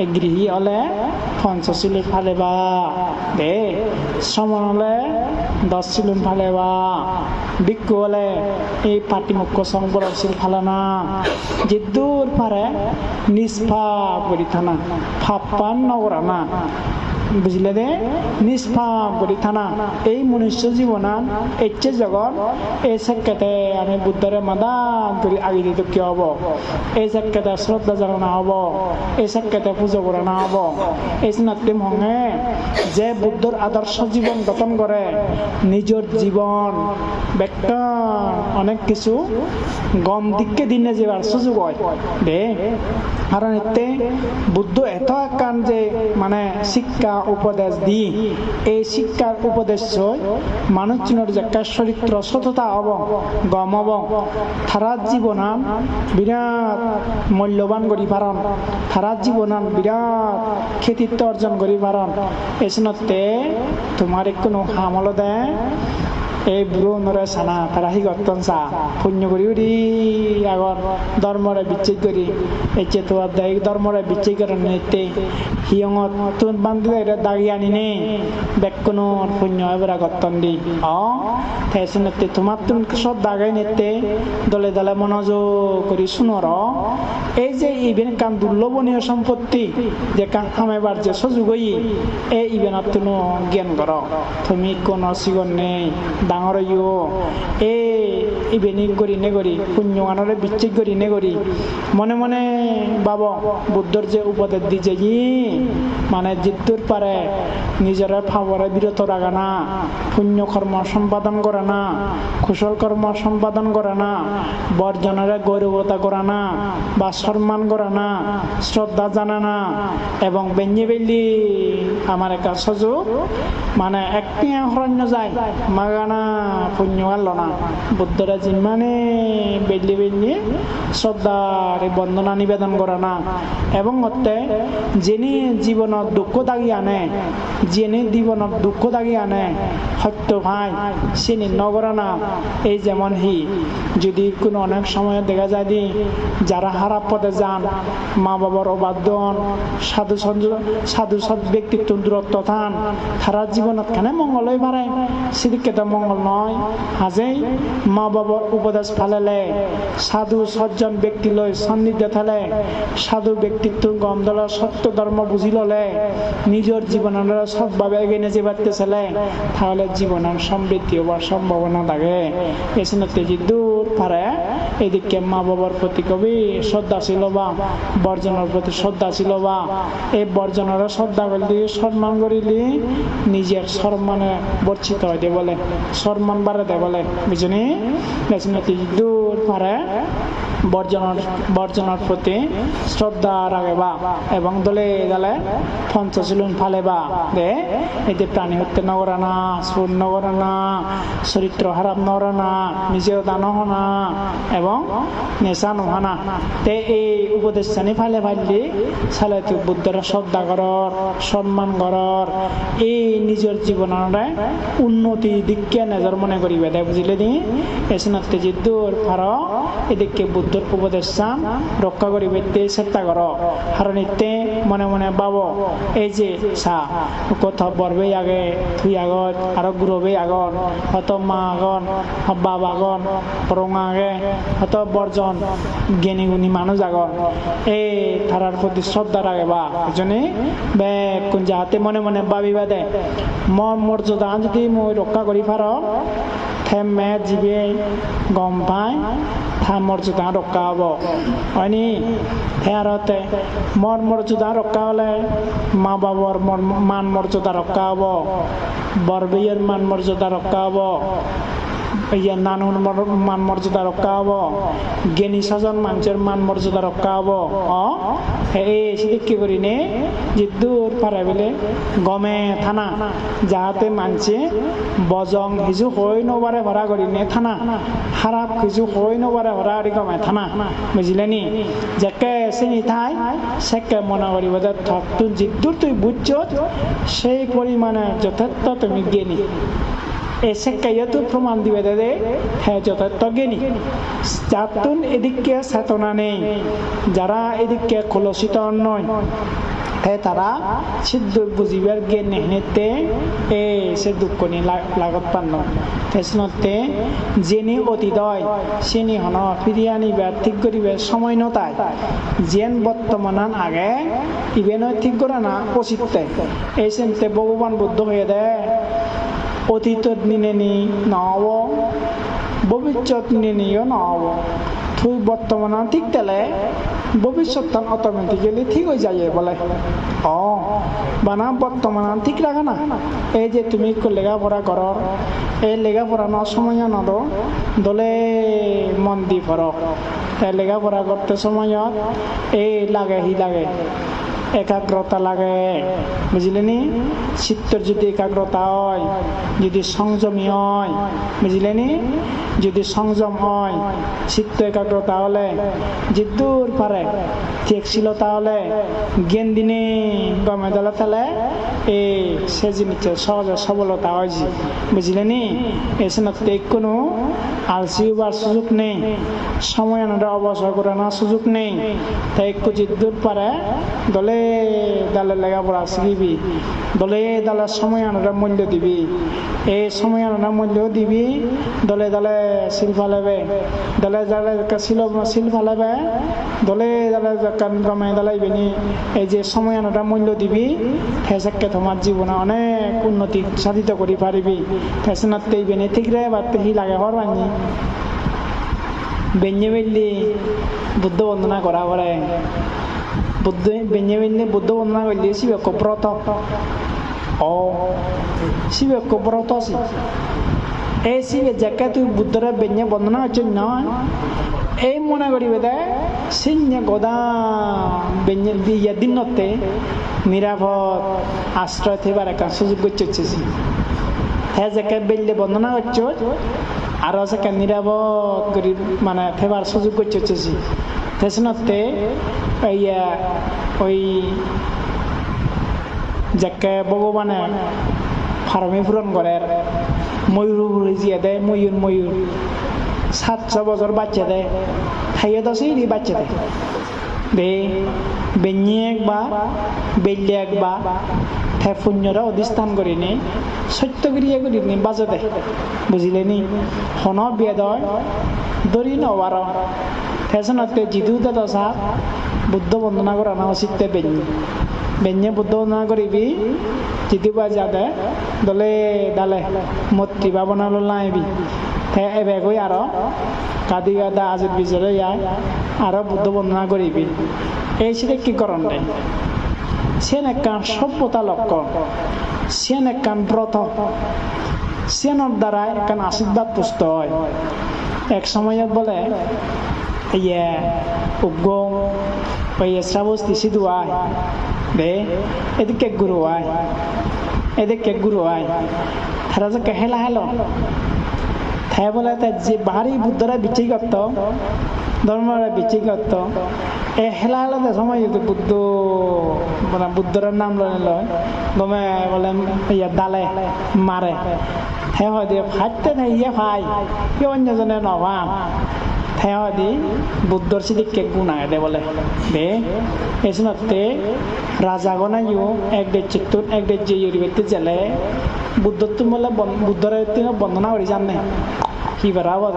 এই গৃহী হলে পঞ্চশীলের ফালে বা দে শ্রমণ হলে দশ শিলুন ফালেবা। ভিক্ষু হলে এই পাটিমুখ্য সংবরশীল ফালানা। যে দূর পারে নিষ্পা করি থানা ফাপ্পান নগরা না বুঝলে দে নিষ্পাপ করি থানা। এই মনুষ্য জীবনান এচ্ছে জগৎ এই সেক্ষেত্রে আমি বুদ্ধরে মাদান করি আগে দিতে কি হব? এই সেক্ষেত্রে শ্রদ্ধা জানানো হব। এই সেক্ষেত্রে পুজো করানো হব। এই নাতিম হঙে যে বুদ্ধর আদর্শ জীবন গঠন করে নিজের জীবন ব্যক্ত অনেক কিছু গম দিককে দিনে যাবার সুযোগ হয়। দে। কারণ এতে বুদ্ধ এত কান যে মানে শিক্ষা উপদেশ দিই এই শিক্ষার উপদেশ মানুষ চিনের যে একটা চরিত্র, সততা হব গম হব তারার জীবনান বিরাট মূল্যবান করি পারান তারার জীবনান বিরাট কৃতিত্ব অর্জন করি পারান এসনতে তোমার কোনো হামল দেয়? এই বুড়ো নরে সানা তারা হি গত্তন সা পুণ্য করি উড়ি আগর ধর্মরে বিচ্ছেদ করি এই চেতোয়ার দায়ী ধর্মরে বিচ্ছেদ করে নিতে হিয়ঙত তুন বান্ধিলে এটা দাগি আনি নে বেকুনো পুণ্য এবার গত্তন দি। অ তেসনতে তোমার তুন সব দাগাই নিতে দলে দলে মনোযোগ করি শুনর এই যে ইভেন কান দুর্লভনীয় সম্পত্তি, যে কান খামাইবার যে সুযোগ এই ইভেনত তুমি জ্ঞান কর তুমি কোনো নেই ডাঙৰ ইও এই ইভেনিং কৰি নে কৰি পুণ্যগানৰে বিচ্ছেদ কৰি নে কৰি মনে মনে বাব, বুদ্ধৰ যে উপদেশ দি যে ই মানে যিটোৰ পাৰে, নিজৰে ফাৱৰে বিৰত ৰাখা না, পুণ্য কৰ্ম সম্পাদন কৰা না, কুশল কৰ্ম সম্পাদন কৰা না, বৰ্জনেৰে গৌৰৱতা কৰা না, বা সন্মান কৰা না, শ্ৰদ্ধা জানা না, এবং বেঞ্জে বেলি আমার একটা সুযোগ মানে একটি হরণ্য যায়, মাগানা পুণ্য আল্ল না বুদ্ধরা যিমানে বেলি বেলি শ্রদ্ধার বন্দনা নিবেদন করে না এবং হতে যিনি জীবনত দুঃখ দাগি আনে যিনি জীবনত দুঃখ দাগি আনে সত্য ভাই চিনি নগরে না এই যেমন হি যদি কোনো অনেক সময় দেখা যায় দি যারা খারাপ পথে যান মা বাবার অবাধ্যন সাধু সাধু সৎ ব্যক্তিত্ব দূরত্ব থান তারা জীবনত খানে মঙ্গল হয়ে পারে সেদিকে তো মঙ্গল নয় হাজেই মা বাবার উপদেশ ফালেলে, সাধু সজ্জন ব্যক্তি লয় সান্নিধ্য থালে সাধু ব্যক্তিত্ব গম দলের সত্য ধর্ম বুঝি ললে নিজের জীবনের সৎভাবে এগিয়ে নিয়ে যেতে চলে, তাহলে জীবনের সমৃদ্ধি হওয়ার সম্ভাবনা থাকে। এসে তেজি দূর পারে এদিকে মা বাবার প্রতি কবি শ্রদ্ধাশীল বা, বর্জনের প্রতি শ্রদ্ধাশীল বা এই বর্জনের শ্রদ্ধা করলি সম্মান করিলি নিজের সম্মানে বর্ষিত দে বলে, সম্মান বাড়ে দে বলে বেশি দূর পারে, বর্জনের বর্জনের প্রতি শ্রদ্ধা রাখে বা, এবং দলে দলে পঞ্চশীলন ফালে বা, দে, এতে প্রাণী হত্যা নগরা না সুর নগরা না, চরিত্র হারাপ নগরা না, নিজেও দান না এবং নেশা নোহানা তে এই উপদেশ জানি ফালে ফাইলি চালে তুই বুদ্ধের শ্রদ্ধা করর, সম্মান করর, এই নিজের জীবনরে উন্নতি দিককে নজর মনে করিবে। তাই বুঝলে দি এসনাতে জিদ্দুর ফার এদিকে বুদ্ধর উপদেশ চান, রক্ষা করিবে, তে চেষ্টা কর। কারণ এতে মনে মনে বাব এই যে চা কোথাও বরবে আগে, তুই আগত, আর গুরবে আগন হত মা আগন বাপ আগন রঙা আগে হত বর্জন জ্ঞানী গুণী মানুষ আগন এই তারার প্রতি শ্রদ্ধা রাখে বা এজনে কোন যাহাতে মনে মনে ভাবিবা দে মন মর্যাদা যদি মই রক্ষা করি পার থেমে জীবে গম পায় থা মর্যাদা রক্ষা হব। হয়নি হেয়ারতে মন মর্যাদা রক্ষা হলে মা বাবার মান মর্যাদা রক্ষা হব বরবেয়ের মান মর্যাদা রক্ষা হব। ইয়া নানুর মান মর্যাদা রক্ষা হব জ্ঞানী সাজন মানুষের মান মর্যাদা রক্ষা হব অ কি করি নে যে দূর পারে বলে গমে থানা যাহাতে মানছে বজং হিজু হই নবারে ভরা করি নে থানা খারাপ হিজু হই নবারে ভরা করি গমে থানা বুঝলে নি যাকে চিনি থাই সেকে মনে করিব যে থক তুই যিদূর তুই বুঝছ সেই পরিমাণে যথেষ্ট তুমি জ্ঞানী এসে কাইয়াতো প্রমাণ দিবে দাদে হ্যাঁ যথার্থ জ্ঞানী যাতুন এদিকে চেতনা নেই। যারা এদিকে কলসিত নয়। তারা সিদ্ধ বুঝিবার জ্ঞান নেহনেতে সে দুঃখ নি লাগত তেসনতে জেনি অতীতয় সেনি হন ফিরিয়ে আনিবার, ঠিক করিবার সময় নতায় যেন বর্তমানান আগে ইভেন ঠিক করে না উচিত এই সেনতে ভগবান বুদ্ধ হয়ে দেয় অতীত নিনে নি নব ভবিষ্যৎ নিয়ে নব তুই বর্তমান ঠিক তেলে ভবিষ্যৎ অটোমেটিক্যালি ঠিক হয়ে যায় বলে। ও বানা বর্তমান ঠিক রাখা না। এই যে তুমি লেখাপড়া কর এই লেখাপড়া ন সময় নদ, দলে মন দি পর এই লেখাপড়া করতে সময়ত, এই লাগে হি লাগে। একাগ্রতা লাগে বুঝলেনি চিত্তর যদি একাগ্রতা হয়, যদি সংযমী হয় বুঝলেনি যদি সংযম হয়, চিত্ত একাগ্রতা হলে জিদ্দুর পারে ঠিক ছিল তাহলে জ্ঞান দিনে গমে মেদালা তাহলে এই সে জিনিসে সহজে সবলতা হয় বুঝলেনি এসে কোনো আলসি হবার সুযোগ নেই। সময় আনাটা অবসর করে না সুযোগ নেই। তাই একটু জিদ্দুর পারে দলে দালে লেখাপড়া শিখিবি। দলে দালে সময় আনাটা মূল্য দিবি। এই সময় আনাটা মূল্য দিবি, দলে দলে শিল্পা লেবে দলে দলে শিল শিল্পা লেবে দলে দলে গমে দলাইবেনি এই যে সময় আনাটা মূল্য দিবি ফেসাককে তোমার জীবনে অনেক উন্নতি সাধিত করি পারিবি। ফেসনাত তেইবেনি ঠিক রে বা তেহি লাগে হর বানি বেঞ্জে বেল্লি বুদ্ধ বন্দনা করা পরে বুদ্ধ বেঞ্জে বেল্লি বুদ্ধ বন্দনা করলি শিবে ব্রত ও শিবে ব্রত সি। এই শিবে যাকে তুই বুদ্ধরা বেঞ্জে বন্দনা হচ্ছে নয় এই মনে করিবে দে সিঞ্জে গদা দিনতে নিরাপদ আশ্রয় থেবার একটা সুযোগ করছে হ্যাঁ যাকে বেললে বন্দনা করছ আরও যাকে নিরাপদ করি মানে থেবার সুযোগ করছে তেসনতে ইয়া ওই যাকে ভগবানে ফার্মে পূরণ করে ময়ূর উড়ে জিয়া দেয় ময়ূর ময়ূর সাতশো বছর বাচ্চা দেয় খাইয়ে দশই বাচ্চা দেয় বে বেঞ্জি একবার বেল্লি একবার ঠে পুণ্যরা অধিষ্ঠান করি নি। সত্য ক্রিয়া করি নি, বাজে দে। বুঝিলে নি? হন বেদয়, দরি নবার ফেসনতে জিদু দশা বুদ্ধ বন্দনা করা না উচিত বেঞ্জি বেঞ্জে বুদ্ধ বন্দনা করিবি জিদিবা যাদে দলে দালে মূর্তি ভাবনা লাইবি হে এবে গই আর। কাদি গাদা আজির বিজরে ইয়াই আর বুদ্ধ বন্দনা করিবি এই সেটা কি করণ দেয় সেন একখান সভ্যতা লক্ষণ সেন একখান ব্রত। সেনর দ্বারা একখান আশীর্বাদ পুষ্ট হয়। এক সময়ত বলে ইয়ে উগ্গম ইয়ে শ্রাবস্তি সিধু আয় দে এদিকে গুরু আয় এদিকে গুরু আয় তারা যে হেলা হেলো। তাই বলে যে বাড়ি বুদ্ধরা বিচি করত ধর্মরা বিচি করত এ হেলা হেলাতে সময় যেত বুদ্ধ মানে বুদ্ধর নাম লয় লয়। বলে ইয়া দালে, মারে। হ্যাঁ হয় দিয়ে ফাইতে নেই ইয়ে ভাই কেউ অন্যজনে নভা হ্যাঁ দি বুদ্ধর গুণায় দে বলে। দে রাজা গনাইও এক ডে চিত্তুর, এক ডে যে ইউরিবেতে জেলে, বুদ্ধত্ব বলে বুদ্ধর বন্দনা করি জানে। কি বেড়াবো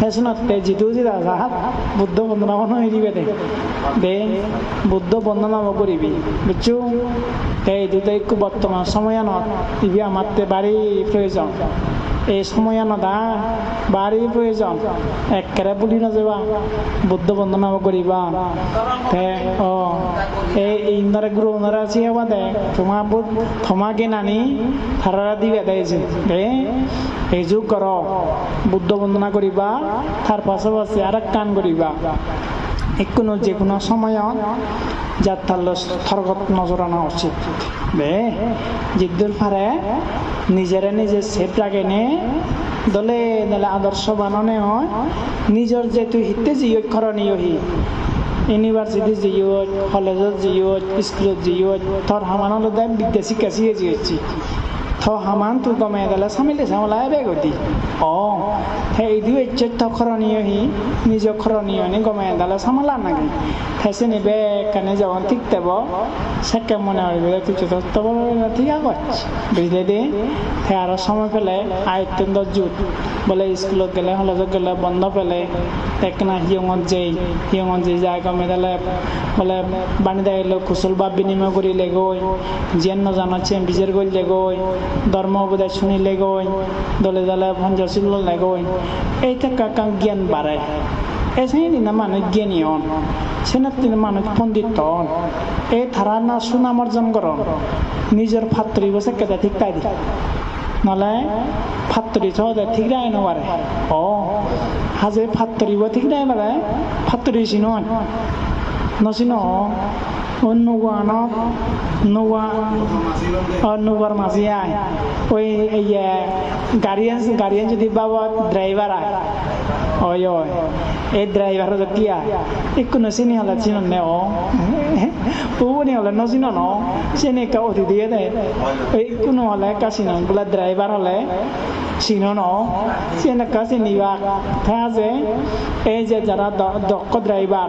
হেসনতে জিতু জিতা সাহাত বুদ্ধ বন্দনা মনে হয়ে দে দে, বুদ্ধ বন্দনা করিবি। বুঝছ? এই দুটো বর্তমান সময়ানত, ইবি আমারতে বাড়ি প্রয়োজন। এই সময়ানদা বাড়ি প্রয়োজন। একেবারে বুলি নাযাবা বুদ্ধ বন্দনা করিবা। ও, এই ইন্দারে গুরু ওনারা আছে হবা দে তোমার তোমাকে নানি থারা দিবে দেয়ছে দে এই কর। বুদ্ধ বন্দনা করিবা, তার পাশাপাশি আর এক কান করিবা। কোনো যে কোনো সময়ত যার তাহলে থরগত নজর আনা উচিত। বে জিদ্দুর ফারে নিজেরে নিজে সেফ রাখে নে। দলে দলে আদর্শ বাননে হয়। নিজের যে তুই হিতে জিও করণীয় ইউনিভার্সিটি জিও কলেজত জিও স্কুলত জিও তোর হামানলো দেয় বিদ্যা শিক্ষা শিখে জিয়েছি থ হামান তু গমে গেলে সামিলে সামলা এবে গতি। অ থে ইদু এজ্জত খরণীয় হি নিজ খরণীয় নি গমে গেলে সামলা নাকি থেসে নিবে, কানে যখন ঠিক দেব সেকে মনে হইবে তুই চতুর্থ ঠিক আছে বুঝলে দি? থে আরও সময় পেলে আয়ত্তন জুত বলে স্কুলত গেলে, কলেজত গেলে, বন্ধ পেলে। একনা হিয়ঙত যেই হিয়ঙত যেই যায় গমে গেলে। বলে বাণী দেখাইলে কুশল বা বিনিময় করিলে গৈ। জিয়ান নজানাচ্ছে বিজের গইলে গৈ। ধর্ম উপদেশ শুনিলে গৈ দলে দলে ভঞ্জশীল গৈ এই থেকে জ্ঞান বাড়ে এসে না মানুষ জ্ঞানী হন। সেনা তিনি মানুষ পণ্ডিত হন। এই ধারা না সুনাম অর্জন করন নিজের ফাত্তরি বসে কেটে ঠিক তাই দি। নহলে ফাত্তরি সহজে ঠিক রায় নবারে ও হাজে ফাত্তরিব ঠিক রায় বারে ফাত্তরি চিনন নচিন অনুগানত নোয়া অনুবার মাঝি আয়। ওই গাড়িয়ান গাড়িয়ান যদি বাবা ড্রাইভার আয়। ওই ওই এই ড্রাইভার তো কি আয় একটু নচিনি হলে চিনন নে ও পুবনি হলে নচিন ন, চিনি কা অতি দিয়ে দে। এই কোনো হলে কাচিন বোলে ড্রাইভার হলে চিন ন চিনি কা চিনিবা। থাকে যে, এই যে যারা দক্ষ ড্রাইভার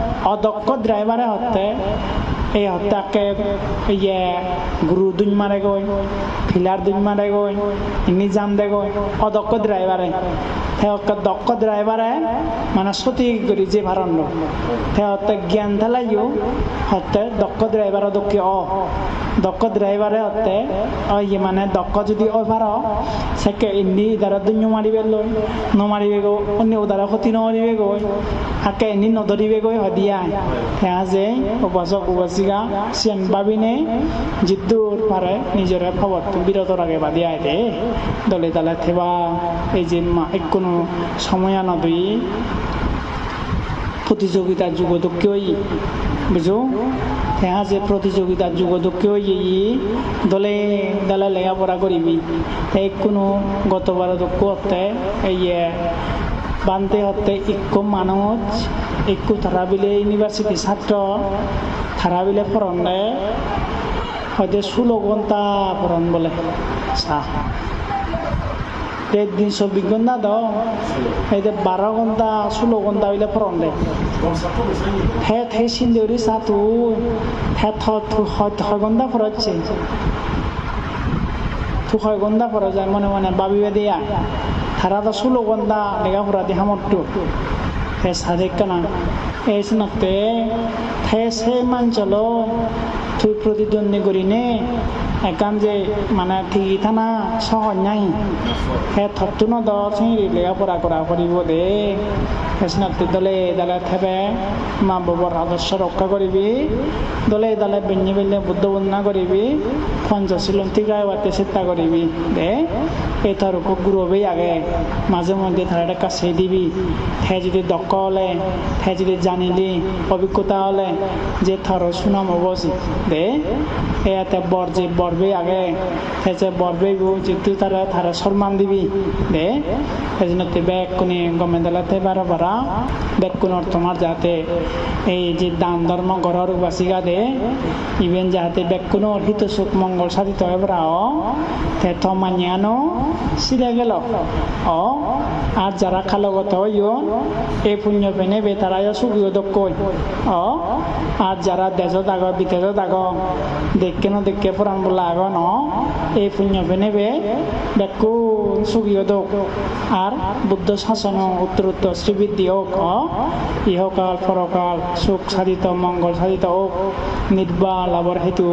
অদক্ষ ড্রাইভারে হতে এই হত্যাকে ইয়ে গুরু দুই মারে গই, ফিলার দুই মারে গই, ইনি জান দে গই, অদক্ষ ড্রাইভারে। দক্ষ ড্রাইভারে মানে সতি করি যে ভারণ হত্যা জ্ঞান থালাইও হত্যা দক্ষ ড্রাইভার দক্ষ। অ দক্ষ ড্রাইভারে হতে ইয়ে মানে দক্ষ যদি অ ভার সেকে ইনি দ্বারা দুন্য মারিবে লই নমারিবে গো, অন্য উদারা ক্ষতি নমারিবে গই আকে ইনি নধরিবে গৈ হদিয়া। সেয়া যে উপাসক উপাসিকা চিয়ান বাবিনে জিদ্দুর পারে নিজের খবরটো বিরত রাখে বাদিয়া দে দলে দলে থেবা, এই যে এক কোনো সময় নদী প্রতিযোগিতার যুগ যুগদক্ষই বুঝো? যে প্রতিযোগিতার যুগদক্ষই ই দলে দলে লেখাপড়া করিবি। এই কোনো গতবার দক্ষ হতে, এই বানতে হতে ইকো মানুষ ইকো থারাবিলে ইউনিভার্সিটি ছাত্র, থারাবিলে পড়নে হয়তো ষোলো ঘণ্টা পড়ন বলে। চাহ দেড় দিন চব্বিশ ঘণ্টা দাও এই যে বারো ঘণ্টা ষোলো ঘণ্টা হইলে পড়ন দে হে থে সিন্দুরি সাতু হে ছয় ঘণ্টা পড়াচ্ছে তু ছয় ঘণ্টা পড়া যায় মনে মনে বাবিবে দিয়া তারা তো ষোলো ঘণ্টা লেখাপড়া দিয়ে হামরটু হে সাদেক কানা এই সিনতে হে সে মানচল তুই প্রতিদ্বন্দ্বী করি নে। একান যে মানে ঠিকই থানা সহজ নাই হে থত্তু ন দ চিংড়ি লেখাপড়া করা করিব দে। সিনতে দলে দলে থেবে, মা বাবার আদর্শ রক্ষা করিবি দলে দলে বেঞ্জি বেলে বুদ্ধ বন্দনা করিবি পঞ্চশীলন ঠিকায় বাতে চেষ্টা করিবি দে, এই তার গুরুবে আগে। মাঝে মধ্যে তারা কাছে দিবি। থে যদি দক্ষ হলে থে যদি জানিলি, অভিজ্ঞতা হলে, যে থর সুনাম অবশ্যই দে এতে বরবে আগে বরবে যেহেতু তারা তারা সম্মান দিবি। দে এই ব্যাগ কোনি গমে দিলাতে বারো। বারা ব্যাগ কোনোর তোমার যাতে এই যে দান ধর্ম ঘরের বাসিকা দে। ইভেন যাতে ব্যাগ কোনোর হিত সুখ মঙ্গল সাধিত হয় ব্রাও তে থমানিয়ানো সিরে গেল। অ, আর যারা খালগত ইয়ন এই পুণ্য পেনে বেতারায় সুখীয় দক্ষ অ, আর যারা দেশত আগ বিদেশত আগ দেখকে ন দেখকে পুরাণ বলা আগ ন এই পুণ্য পেনে বেকু সুগিও দোক আর বুদ্ধ শাসন উত্তর উত্তর শ্রীবৃদ্ধি হোক ইহকাল পরকাল সুখ সাধিত মঙ্গল সাধিত হোক নির্বাল লাভর হেতু